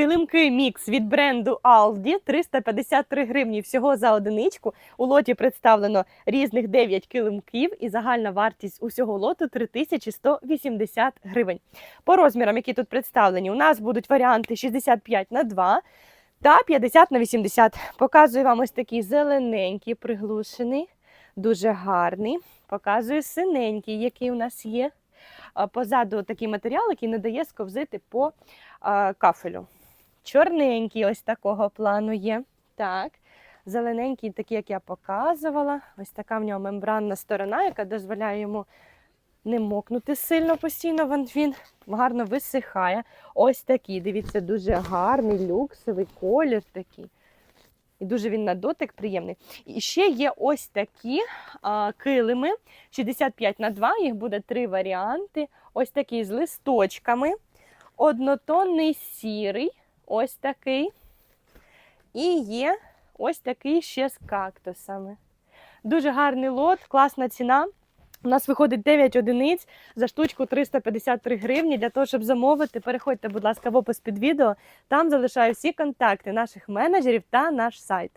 Килимки мікс від бренду Aldi 353 гривні всього за одиничку. У лоті представлено різних 9 килимків і загальна вартість усього лоту 3180 гривень. По розмірам, які тут представлені, у нас будуть варіанти 65 на 2 та 50 на 80. Показую вам ось такий зелененький, приглушений, дуже гарний. Показую синенький, який у нас є. Позаду такий матеріал, який не дає сковзити по кафелю. Чорненький ось такого плану є. Так. Зелененький, такий, як я показувала. Ось така в нього мембранна сторона, яка дозволяє йому не мокнути сильно постійно. Він, гарно висихає. Ось такий, дивіться, дуже гарний, люксовий колір такий. І дуже він на дотик приємний. І ще є ось такі а, килими 65 на 2, їх буде три варіанти. Ось такий з листочками, однотонний сірий, ось такий. І є ось такий ще з кактусами. Дуже гарний лот, класна ціна. У нас виходить 9 одиниць за штучку 353 гривні. Для того, щоб замовити, переходьте, будь ласка, в опис під відео. Там залишаю всі контакти наших менеджерів та наш сайт.